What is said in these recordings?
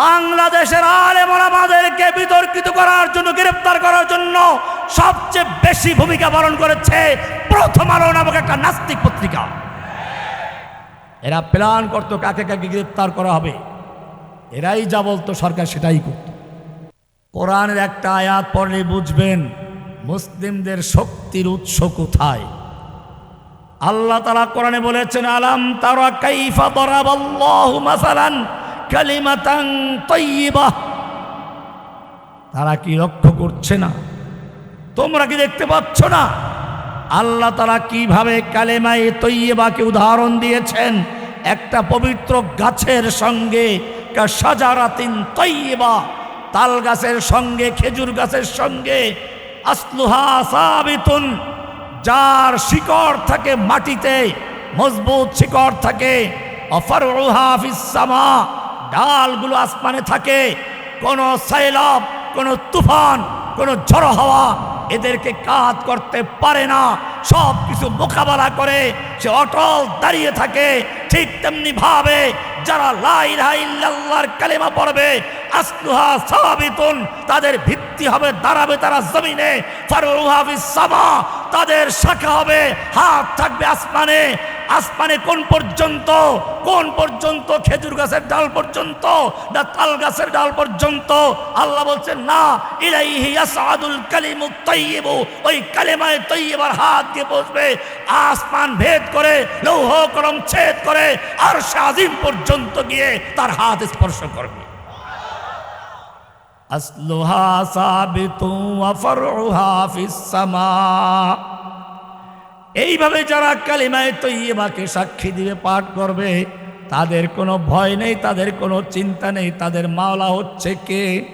বাংলাদেশের আলেমরা আমাদেরকে বিতর্কিত করার জন্য, গ্রেপ্তার করার জন্য সবচেয়ে বেশি ভূমিকা পালন করেছে প্রথম আলো নামক একটা নাস্তিক পত্রিকা। এরা প্ল্যান করতো কাকে কাকে গ্রেপ্তার করা হবে। এরাই যা বলতো সরকার সেটাই করত। কোরআনের একটা আয়াত পড়লে বুঝবেন মুসলিমদের শক্তির উৎস কোথায়। আল্লাহ তালা কোরআনে বলেছেন, আলাম তারা কাইফা দরাবাল্লাহু মাসালান কালিমাতান তাইয়্যিবাহ তারা কি লক্ষ্য করছে না? তোমরা কি দেখতে পাচ্ছ না? আল্লাহ তারা কীভাবে কালেমাই তৈয়বাকে উদাহরণ দিয়েছেন? একটা পবিত্র গাছের সঙ্গে সাজারাতিন তৈয়বা, তাল গাছের সঙ্গে, খেজুর গাছের সঙ্গে, আসলুহা সাবিতুন, যার শিকড় থাকে মাটিতে, মজবুত শিকড় থাকে অফারুহা ডালগুলো আসমানে থাকে, কোনো সাইলাব, কোনো তুফান, কোনো ঝড়ো হাওয়া এদেরকে কাজ করতে পারে না। সব কিছু মোকাবেলা করে সে অটল দাঁড়িয়ে থাকে, ঠিক তেমনি ভাবে যারা লাই ইল্লাল্লাহর কালেমা পড়বে, আসলুহা সাবিতুন, তাদের ভিত্তি হবে দাঁড়াবে তারা জমিনে ফারুহা সামা তাদের শাখা হবে। হাত থাকবে আসমানে। আসমানে কোন পর্যন্ত? কোন পর্যন্ত? খেজুর গাছের ডাল পর্যন্ত না তাল গাছের ডাল পর্যন্ত? আল্লাহ বলছেন, না, ইলাইহি ইয়াসআদুল কালিমুত তাইয়্যিবু ওই কালেমায়ে তৈয়বার হাত দিয়ে বসবে। আসমান ভেদ করে, লৌহ কলম ছেদ করে আর শাজিম পর্যন্ত গিয়ে তার হাত স্পর্শ করবে। আসলুহা সাবিতু ওয়া ফারউহা ফিস সামা। এইভাবে যারা কালিমায় তৈবাকে সাক্ষী দিয়ে পাঠ করবে, তাদের কোনো ভয় নেই, তাদের কোনো চিন্তা নেই, তাদের মাওলা হচ্ছে কে?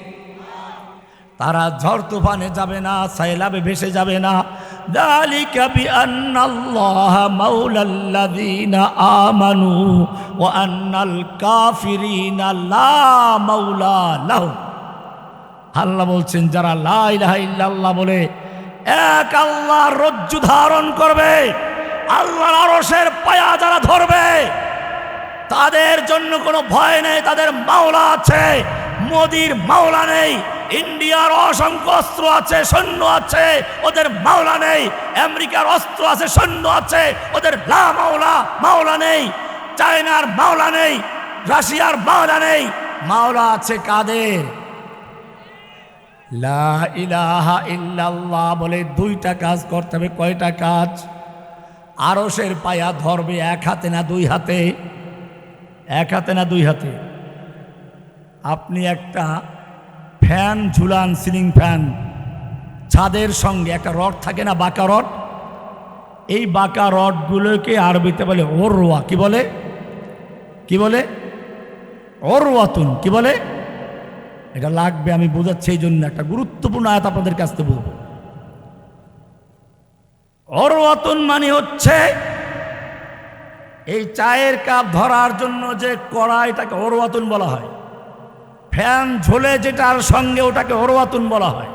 তারা ঝড় তুফানে যাবে না, সাইলাবে ভেসে যাবে না। দালিকা বিআন্নাল্লাহ মাওলাল্লাযীনা আমানু ওয়া আন্নাল কাফিরিনা লা মাওলা লাহুম। আল্লাহ বলছেন, যারা লা ইলাহা ইল্লাল্লাহ বলে, এক আল্লাহ রজ্জু ধারণ করবে, আল্লাহর আরসের পায়া যারা ধরবে, তাদের জন্য কোনো ভয় নেই, তাদের মাওলা আছে, মোদির মাওলা নেই, ইন্ডিয়ার অসংখ্য অস্ত্র আছে, সৈন্য আছে, ওদের মাওলা নেই, আমেরিকার অস্ত্র আছে, সৈন্য আছে, ওদের লা মাওলা মাওলা নেই, চায়নার মাওলা নেই, রাশিয়ার মাওলা নেই, মাওলা আছে কাদের? লা বলে দুইটা কাজ করতে হবে। কয়টা কাজ? আরসের পায়া ধরবে এক হাতে না দুই হাতে? এক হাতে না দুই হাতে? আপনি একটা ফ্যান, ঝুলান, সিলিং ফ্যান, ছাদের সঙ্গে একটা রড থাকে না বাঁকা রড? এই বাঁকা রডগুলোকে আরবিতে বলে ওরওয়া। কি বলে? কি বলে? ওরওয়াতুন। কি বলে? এটা লাগবে, আমি বোঝাচ্ছি এই জন্য একটা গুরুত্বপূর্ণ আয়াত আপনাদের কাছ থেকে বলব। অরওয়াতুন মানে হচ্ছে এই চায়ের কাপ ধরার জন্য যে কড়া এটাকে অরওয়াতুন বলা হয়, ফ্যান ঝোলে যেটার সঙ্গে ওটাকে অরওয়াতুন বলা হয়।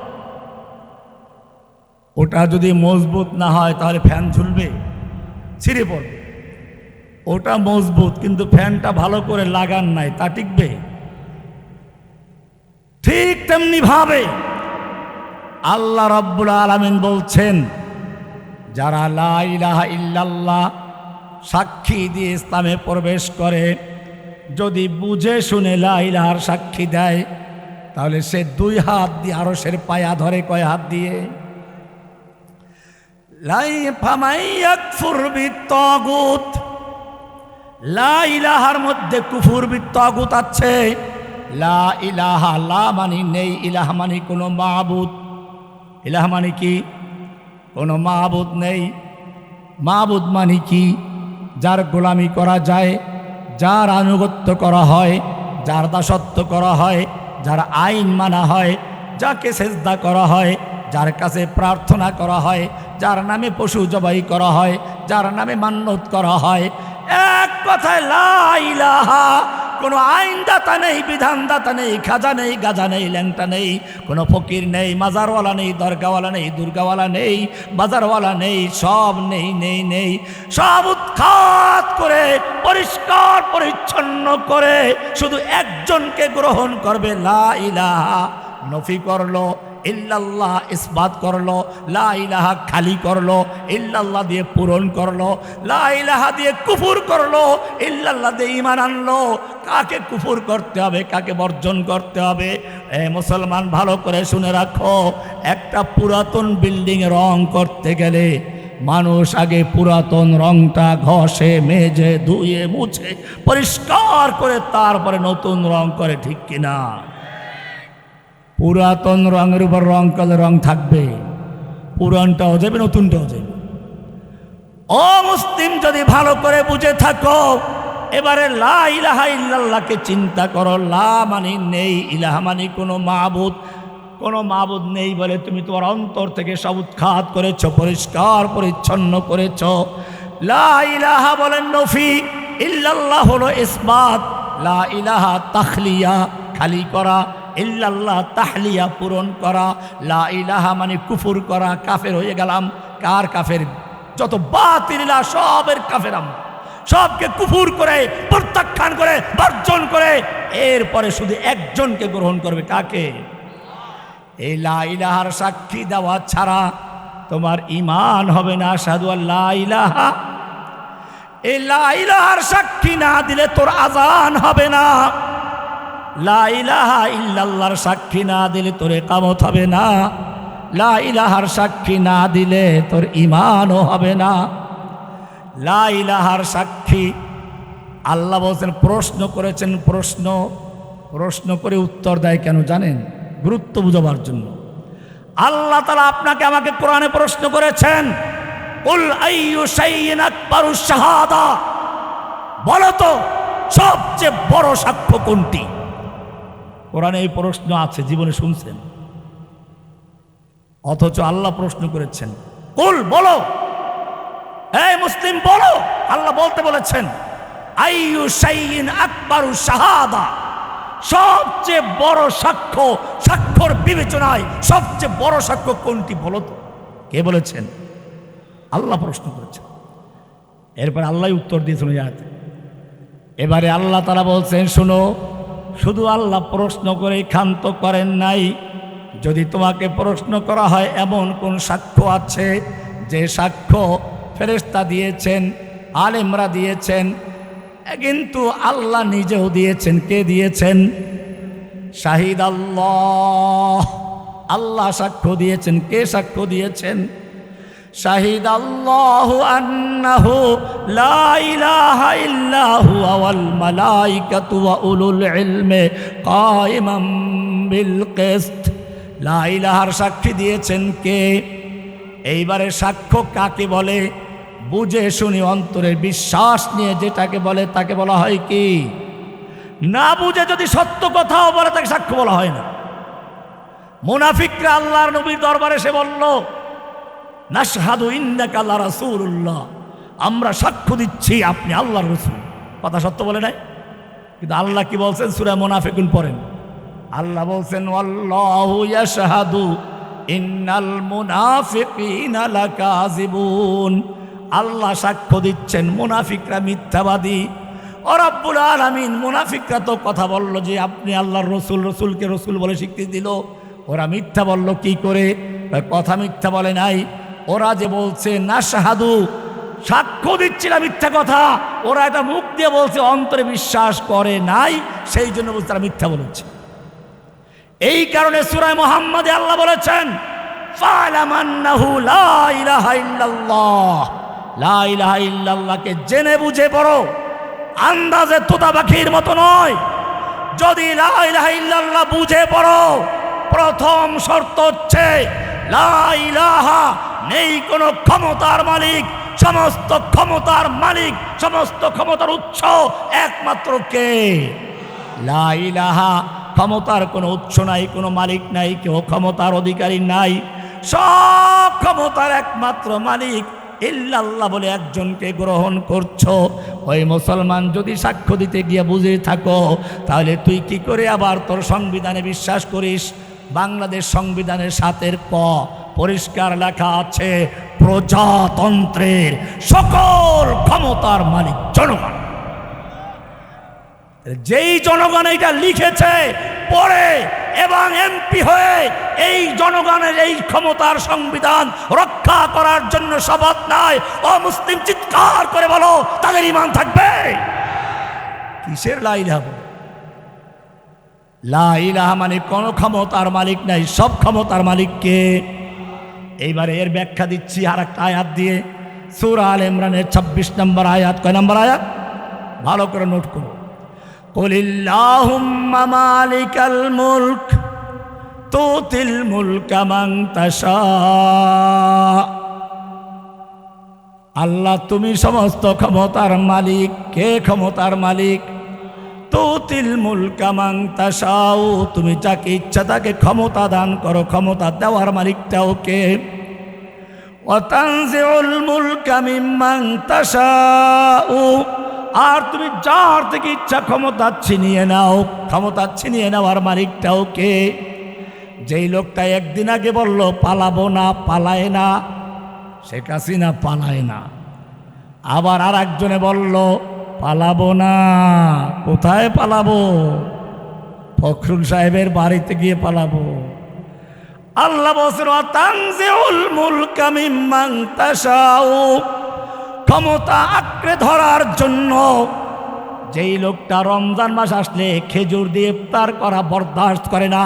ওটা যদি মজবুত না হয় তাহলে ফ্যান ঝুলবে, ছিঁড়ে পড়বে। ওটা মজবুত, কিন্তু ফ্যানটা ভালো করে লাগান নাই, তা টিকবে। ঠিক তেমনি ভাবে আল্লাহ রব্বুল আলমিন বলছেন, যারা লা ইলাহা ইল্লাল্লাহ সাক্ষী দিয়ে ইসলামে প্রবেশ করে, যদি বুঝে শুনে লাইলাহার সাক্ষী দেয়, তাহলে সে দুই হাত দিয়ে আরসের পায়া ধরে কয় হাত দিয়ে? লাই ফামাইয়াক ফুরবি তগুত লা ইলাহার মধ্যে কুফুর বিত্তাগুত আছে। লা ইলাহা, লা মানি নেই, ইলাহা মানি কোনো মাহবুদ ইলাহ মানে কি? কোনো মাহবুদ নেই। মাহবুদ মানে কি? যার গোলামি করা যায়, যার আনুগত্য করা হয়, যার দাসত্ব করা হয়, যার আইন মানা হয়, যাকে সেজদা করা হয়, যার কাছে প্রার্থনা করা হয়, যার নামে পশু জবাই করা হয়, যার নামে মান্যত করা হয়। এক কথায় লা ইলাহা কোনো আইনদাতা নেই, বিধানদাতা নেই, খাজা নেই, গাজা নেই, ল্যাংটা নেই, কোনো ফকির নেই, মাজারওয়ালা নেই, দরগাওয়ালা নেই, দুর্গাওয়ালা নেই, বাজারওয়ালা নেই, সব নেই নেই নেই। সব উৎখাত করে, পরিষ্কার, পরিচ্ছন্ন করে শুধু একজনকে গ্রহণ করবে, লা ইলাহা, নফি করল। ইল্লাল্লাহ ইসবাত করল, লা ইলাহা খালি করল, ইল্লাল্লাহ দিয়ে পূরণ করল, লা ইলাহা দিয়ে কুফুর করল, ইল্লাল্লাহ দিয়ে ইমান আনলো। কাকে কুফুর করতে হবে, কাকে বর্জন করতে হবে? এ মুসলমান, ভালো করে শুনে রাখো, একটা পুরাতন বিল্ডিং রং করতে গেলে মানুষ আগে পুরাতন রংটা ঘষে, মেজে, ধুয়ে, মুছে, পরিষ্কার করে তারপরে নতুন রং করে, ঠিক কিনা? পুরাতন রঙের উপর রং করলে রং থাকবে। পুরানটাও যাবে নতুনটাও যাবে ও মুসলিম, যদি ভালো করে বুঝে থাকো, এবারে লা ইলাহা ইল্লাল্লাহকে চিন্তা করো। লা মানে নেই, ইলাহা মানে কোনো মাহবুদ কোনো মাহবুদ নেই বলে তুমি তোমার অন্তর থেকে সব উৎখাত করেছ, পরিষ্কার, পরিচ্ছন্ন করেছ। লা ইলাহা বলেন নফি, ইল্লাল্লাহ হলো ইসবাত। লা ইলাহা তাখলিয়া, খালি করা। ইল্লাল্লাহ তাহলিয়া পূরণ করা, লা ইলাহা মানে কুফুর করা, কাফের হয়ে গেলাম। কার কাফের? যত বাতিলা সবের কাফের আমরা। সবকে কুফুর করে, প্রত্যাখ্যান করে, বর্জন করে, এরপরে শুধু একজনকে গ্রহণ করবে কাকে? এই লা ইলাহার সাক্ষী দেওয়া ছাড়া তোমার ইমান হবে না। সাধু আল্লাহ এই লা ইলাহার সাক্ষী না দিলে তোর আজান হবে না। লা ইলাহা ইল্লাল্লাহর সাক্ষী না দিলে তোর একামত হবে না। লা ইলাহার সাক্ষী না দিলে তোর ইমানও হবে না। লা ইলাহার সাক্ষী, আল্লাহ বলছেন, প্রশ্ন করেছেন, প্রশ্ন প্রশ্ন করে উত্তর দেয় কেন জানেন? গুরুত্ব বুঝাবার জন্য। আল্লাহ তালা আপনাকে আমাকে কোরআনে প্রশ্ন করেছেন উল আইয়ু শাইইন আকবারু শাহাদা? বলো তো, সবচেয়ে বড় সাক্ষ্য কোনটি? কোরআনে এই প্রশ্ন আছে, জীবনে শুনছেন। অথচ আল্লাহ প্রশ্ন করেছেন, কুল বলো। এই মুসলিম, বলো। আল্লাহ বলতে বলেছেন শাহাদা। সবচেয়ে বড় সাক্ষ্য, সাক্ষ্যর বিবেচনায় সবচেয়ে বড় সাক্ষ্য কোনটি বলো তো? কে বলেছেন? আল্লাহ প্রশ্ন করেছেন। এরপর আল্লাহ উত্তর দিয়েছেন ওই এবারে আল্লাহ তারা বলছেন, শোনো শুধু আল্লাহ প্রশ্ন করে ক্ষান্ত করেন নাই। যদি তোমাকে প্রশ্ন করা হয়, এমন কোন সাক্ষ্য আছে? যে সাক্ষ্য ফেরেস্তা দিয়েছেন, আলেমরা দিয়েছেন, কিন্তু আল্লাহ নিজেও দিয়েছেন, কে দিয়েছেন? শাহিদ আল্লাহ। আল্লাহ সাক্ষ্য দিয়েছেন, কে সাক্ষ্য দিয়েছেন? আন্নাহু লা ইলাহা ইল্লাহু ওয়াল মালাইকাতু ওয়া উলুল ইলমে কায়িমাম বিল কিসত। লা ইলাহার সাক্ষী দিয়েছেন কে? এইবারে সাক্ষ্য কাকে বলে? বুঝে শুনি অন্তরের বিশ্বাস নিয়ে যেটাকে বলে তাকে বলা হয় কি? না বুঝে যদি সত্য কথাও বলে তাকে সাক্ষ্য বলা হয় না। মুনাফিকরা আল্লাহর নবীর দরবারে সে বলল নাসহাদু ইন্নাকা আল্লাহ রাসূলুল্লাহ। আমরা সাক্ষ্য দিচ্ছি আপনি আল্লাহর রসুল। কথা সত্য বলে নাই? কিন্তু আল্লাহ কি বলছেন? সূরা মুনাফিকুন পড়েন। আল্লাহ বলছেন আল্লাহু ইন্নাল আল্লাহ সাক্ষ্য দিচ্ছেন, মুনাফিকরা মিথ্যাবাদী। ও রব্বুল আলামিন, মুনাফিকরা তো কথা বলল যে আপনি আল্লাহর রসুল, রসুলকে রসুল বলে স্বীকৃতি দিল। ওরা মিথ্যা বলল, কি করে? কথা মিথ্যা বলে নাই। ওরা যে বলছে না শাহাদু সাক্ষ্য দিচ্ছিল মিথ্যা কথা। ওরা এটা মুখ দিয়ে বলছে, অন্তরে বিশ্বাস করে নাই, সেই জন্য বলছে তারা মিথ্যা বলেছে। এই কারণে সুরায় মোহাম্মদে আল্লাহ বলেছেন, ফালামান্নাহু লা ইলাহা ইল্লাল্লাহ। লা ইলাহা জেনে বুঝে পড়ো, আন্দাজে তোতা পাখির মতো নয়। যদি লা ইলাহা বুঝে পড়ো, প্রথম শর্ত হচ্ছে, লা ইলাহা নেই কোনো ক্ষমতার মালিক। সমস্ত ক্ষমতার মালিক, সমস্ত ক্ষমতার উৎস একমাত্র কে? লা ইলাহা, ক্ষমতার কোনো উৎস নাই, কোনো মালিক নাই, কেউ ক্ষমতার অধিকারী নাই। সব ক্ষমতার একমাত্র মালিক ইল্লাল্লাহ বলে একজনকে গ্রহণ করছ। ওই মুসলমান যদি সাক্ষ্য দিতে গিয়ে বুঝে থাকো, তাহলে তুই কি করে আবার তোর সংবিধানে বিশ্বাস করিস? বাংলাদেশ সংবিধানের সাতের ক পরিষ্কার লেখা আছে, প্রজাতন্ত্রের সকল ক্ষমতার মালিক জনগণ। যেই জনগণ এটা লিখেছে, পড়ে এবং এমপি হয়ে এই জনগণের এই ক্ষমতার সংবিধান রক্ষা করার জন্য শপথ নয়, অমুসলিম চিৎকার করে বলো, তাদের ইমান থাকবে। কিসের লাইলাহ লাইলাহ মানে কোন ক্ষমতার মালিক নাই, সব ক্ষমতার মালিককে এইবারে এর ব্যাখ্যা দিচ্ছি আর একটা আয়াত দিয়ে। সুর আল ইমরানের ২৬ নম্বর আয়াত। কয় নম্বর আয়াত? ভালো করে নোট করো। মালিকাল মুলক, তুতিল আল্লাহ তুমি সমস্ত ক্ষমতার মালিক। কে ক্ষমতার মালিক? তুতিল মুলকা মাং তাসাও তুমি যাকে ইচ্ছা তাকে ক্ষমতা দান করো, ক্ষমতা দেওয়ার মালিকটাও কে অতানজিউল মুলকা মিম্মাং তাসাউ আর তুমি যার থেকে ইচ্ছা ক্ষমতা ছিনিয়ে নাও, ক্ষমতা ছিনিয়ে নেওয়ার মালিকটাও কে যেই লোকটা একদিন আগে বলল, পালাবো না, পালায় না। শেখ হাসিনা পালায় না। আবার আর একজনে বলল পালাবো না। কোথায় পালাবো? ফখরুল সাহেবের বাড়িতে গিয়ে পালাবো। আল্লাহ ক্ষমতা আঁকড়ে ধরার জন্য যেই লোকটা রমজান মাস আসলে খেজুর দিয়ে ইফতার করা বরদাস্ত করে না,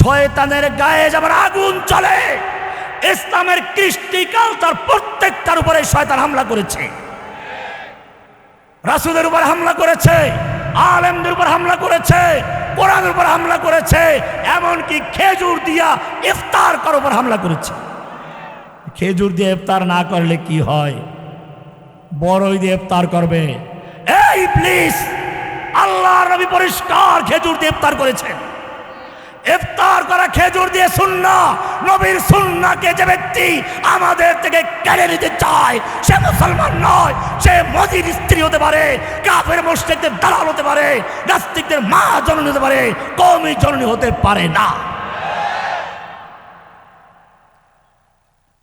শয়তানের গায়ে যেমন আগুন চলে, ইসলামের কৃষ্টি তার প্রত্যেকটার উপরে শয়তান হামলা করেছে। রাসুলের উপর হামলা করেছে, আলেমদের উপর হামলা করেছে, কোরআনের উপর হামলা করেছে, এমনকি খেজুর দিয়া ইফতার করার উপর হামলা করেছে। খেজুর দিয়ে ইফতার না করলে কি হয়? বড়ই দিয়ে ইফতার করবে। এই প্লিজ আল্লাহ নবী পরিষ্কার খেজুর দিয়ে ইফতার করেছেন। ইফতার করা খেজুর দিয়ে সুন্না নবীর সুন্নাকে যে ব্যক্তি আমাদের থেকে কেড়ে নিতে চায়, সে মুসলমান নয়, সে মজির স্ত্রী হতে পারে, কাফের মুশরিকদের দালাল হতে পারে, নাস্তিকদের মা জননী হতে পারে কৌমি জননী হতে পারে না।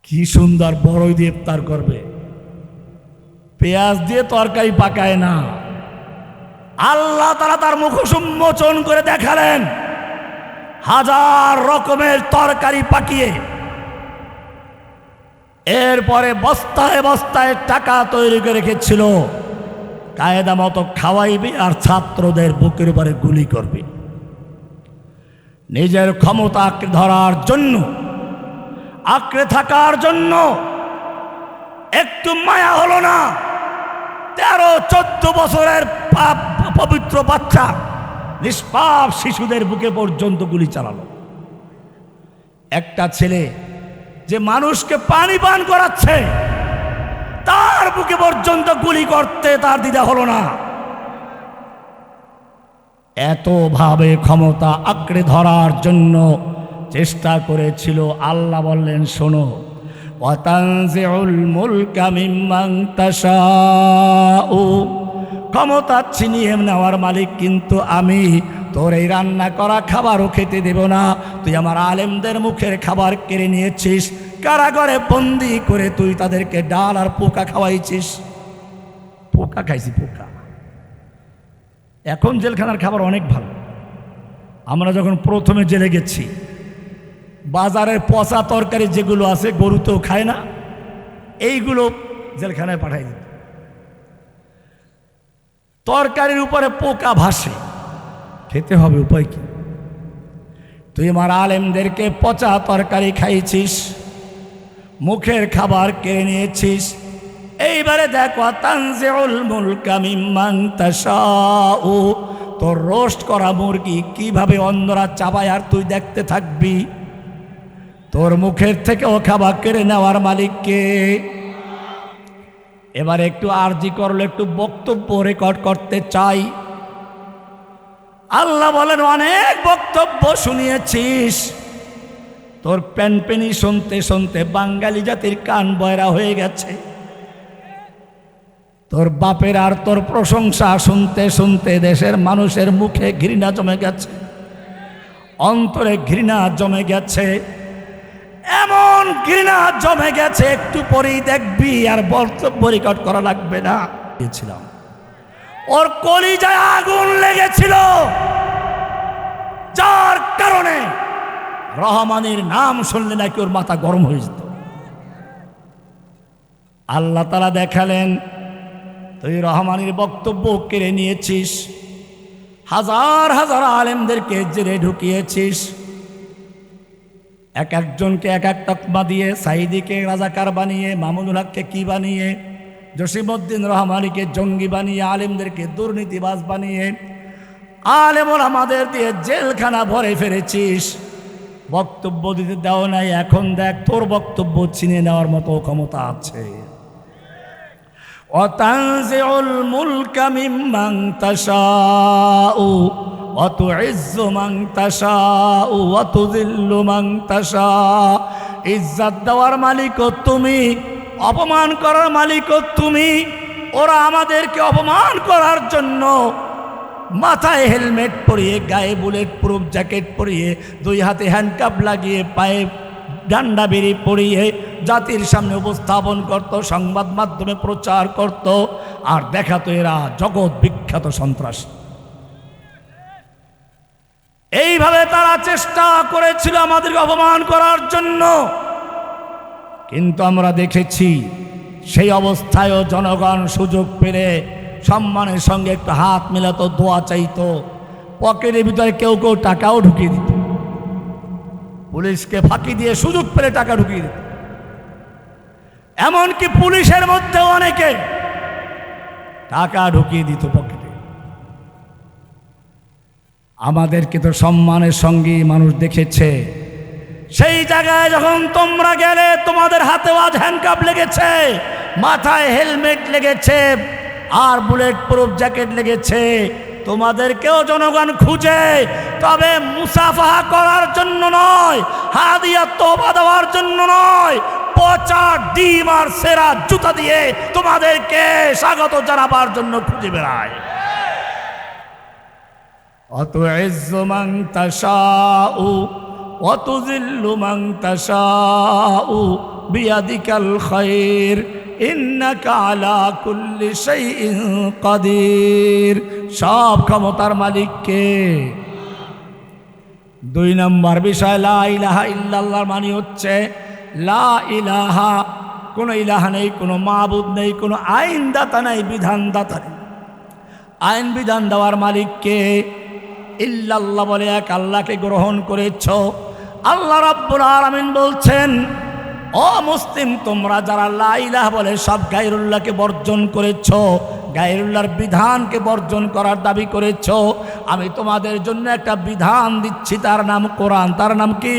কি সুন্দর বড়ই দিয়ে ইফতার করবে। পেঁয়াজ দিয়ে তরকারি পাকায় না। আল্লাহ তারা তার মুখ উন্মোচন করে দেখালেন। হাজার রকমের তরকারি পাকিয়ে এরপরে বস্তায় বস্তায় টাকা তৈরি করে রেখেছিল। কায়দা মতো খাওয়াইবে আর ছাত্রদের বুকের উপরে গুলি করবে। নিজের ক্ষমতা আঁকড়ে ধরার জন্য, আঁকড়ে থাকার জন্য একটু মায়া হলো না। তেরো, চোদ্দ বছরের পা- পবিত্র বাচ্চা নিষ্পাপ শিশুদের বুকে পর্যন্ত গুলি চালালো। একটা ছেলে যে মানুষকে পানি পান করাচ্ছে, তার বুকে পর্যন্ত গুলি করতে তার দ্বিধা হলো না। এতভাবে ক্ষমতা আঁকড়ে ধরার জন্য চেষ্টা করেছিল আল্লাহ বললেন, শোনো, ওয়াতানজিউল মুলকা মিম্মান তাশাউ। ক্ষমতা ছিনিয়ে নেওয়ার মালিক কিন্তু আমি। তোর এই রান্না করা খাবারও খেতে দেব না। তুই আমার আলেমদের মুখের খাবার কেড়ে নিয়েছিস। কারাগারে বন্দি করে তুই তাদেরকে ডাল আর পোকা খাওয়াইছিস। পোকা খাইছি, পোকা। এখন জেলখানার খাবার অনেক ভালো। আমরা যখন প্রথমে জেলে গেছি, বাজারের পচা তরকারি যেগুলো আছে, গরু তো খায় না। এইগুলো জেলখানায় পাঠাই দিত তরকারির উপরে পোকা ভাসে। খেতে হবে উপায় কি? তুই আমার আলেমদেরকে পচা তরকারি খাইছিস মুখের খাবার কেড়ে নিয়েছিস। এইবারে দেখো তোর রোস্ট করা মুরগি কীভাবে অন্যরা চাবায় আর তুই দেখতে থাকবি? তোর মুখের থেকে ও খাবার কেড়ে নেওয়ার মালিককে এবার একটু আরজি করলে, একটু বক্তব্য রেকর্ড করতে চাই। আল্লাহ বলেন, অনেক বক্তব্য শুনিয়েছিস। তোর প্যানপেনি শুনতে শুনতে বাঙালি জাতির কান বয়রা হয়ে গেছে। তোর বাপের আর তোর প্রশংসা শুনতে শুনতে দেশের মানুষের মুখে ঘৃণা জমে গেছে। অন্তরে ঘৃণা জমে গেছে। এমন ঘৃণা জমে গেছে একটু পরেই দেখবি আর বক্তব্য রেকর্ড করা লাগবে না। গেছিলাম ওর কলিজায় আগুন লেগেছিল। যার কারণে রহমানের নাম শুনলে নাকি ওর মাথা গরম হয়ে যেত। আল্লাহ তারা দেখালেন তুই রহমানের বক্তব্য কেড়ে নিয়েছিস হাজার হাজার আলেমদেরকে জেলে ঢুকিয়েছিস এক একজনকে এক এক তকমা দিয়ে সাইদিকে রাজাকার বানিয়ে, মামুনুল হককে কী বানিয়ে জসিমুদ্দিন রহমানিকে জঙ্গি বানিয়ে, আলিমদেরকে দুর্নীতিবাজ বানিয়ে আলেমর আমাদের দিয়ে জেলখানা ভরে ফেলেছিস। বক্তব্য দিতে দেওয়া নাই, এখন দেখ তোর বক্তব্য চিনে নেওয়ার মতো ক্ষমতা আছে। অতাঞ্জেউল মুলকামিম মাংতাশাউ وتعز من تشاء وتذل من تشاء ইজ্জত দেওয়ার মালিকও তুমি অপমান করার মালিকও তুমি ওরা আমাদেরকে অপমান করার জন্য মাথায় হেলমেট পরিয়ে গায়ে বুলেট প্রুফ জ্যাকেট পরিয়ে দুই হাতে হ্যান্ডকাপ লাগিয়ে পায়ে ডান্ডা বেরি পরিয়ে জাতির সামনে উপস্থাপন করত সংবাদ মাধ্যমে প্রচার করত আর দেখাতো এরা জগৎ বিখ্যাত সন্ত্রাস এইভাবে তারা চেষ্টা করেছিল আমাদেরকে অপমান করার জন্য। কিন্তু আমরা দেখেছি সেই অবস্থায়ও জনগণ সুযোগ পেলে সম্মানের সঙ্গে একটু হাত মেলাতো, দোয়া চাইতো। পকেটের ভিতরে কেউ কেউ টাকাও ঢুকিয়ে দিত। পুলিশকে ফাঁকি দিয়ে সুযোগ পেলে টাকা ঢুকিয়ে দিত। এমনকি পুলিশের মধ্যে অনেকে টাকা ঢুকিয়ে দিত। আমাদেরকে তো সম্মানের সঙ্গে মানুষ দেখেছে। সেই জায়গায় যখন তোমরা গেলে, তোমাদের হাতেও আজ হ্যান্ডকাপ লেগেছে, মাথায় হেলমেট লেগেছে, আর বুলেট প্রুফ জ্যাকেট লেগেছে। তোমাদেরকেও জনগণ খুঁজে, তবে মুসাফাহা করার জন্য নয়, হাদিয়া তোবা দেওয়ার জন্য নয়, পচা ডিম আর সেরা জুতা দিয়ে তোমাদেরকে স্বাগত জানাবার জন্য খুঁজে বেড়ায়। অতুইজ্জ মান তাশাউ وتذل من تشاء بيدك الخير إنك على كل شيء قدير সব ক্ষমতার মালিককে দুই নম্বর বিষয় লা ইলাহা ইল্লাল্লাহর মানে হচ্ছে লা ইলাহা কোনো ইলাহা নেই কোনো মাবুদ নেই কোনো আইনদাতা নেই বিধানদাতা নেই আইন বিধান দেওয়ার মালিককে ইল্লাল্লাহ বলে এক আল্লাহকে গ্রহণ করেছ। আল্লাহ রাব্বুল আলামিন বলছেন, ও মুসলিম, তোমরা যারা লাইলাহ বলে সব গায়রুল্লাহকে বর্জন করেছ, গায়রুল্লাহর বিধানকে বর্জন করার দাবি করেছ, আমি তোমাদের জন্য একটা বিধান দিচ্ছি, তার নাম কোরআন। তার নাম কি?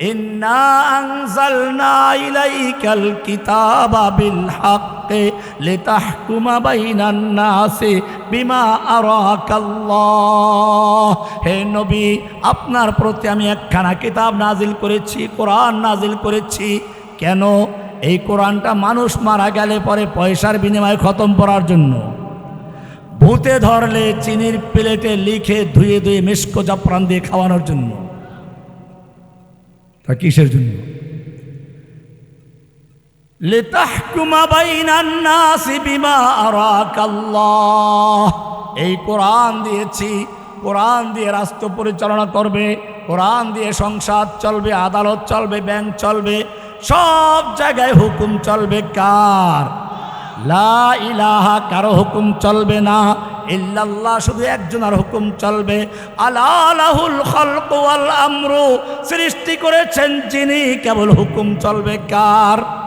হে আপনার প্রতি আমি একখানা কিতাব নাজিল করেছি, কোরআন নাজিল করেছি। কেন? এই কোরআনটা মানুষ মারা গেলে পরে পয়সার বিনিময়ে খতম করার জন্য। ভূতে ধরলে, চিনির প্লেটে লিখে ধুয়ে ধুয়ে মিষ্ক জাফরান দিয়ে খাওয়ানোর জন্য। তা কিসের জন্য? এই কোরআন দিয়েছি, কোরআন দিয়ে রাষ্ট্র পরিচালনা করবে, কোরআন দিয়ে সংসার চলবে, আদালত চলবে, ব্যাংক চলবে, সব জায়গায় হুকুম চলবে কার? লা ইলাহা, কারও হুকুম চলবে না। ইল্লাল্লাহ, শুধু একজনের হুকুম চলবে। আলাহুল খলক ওয়াল আমরু, সৃষ্টি করেছেন যিনি, কেবল হুকুম চলবে কার?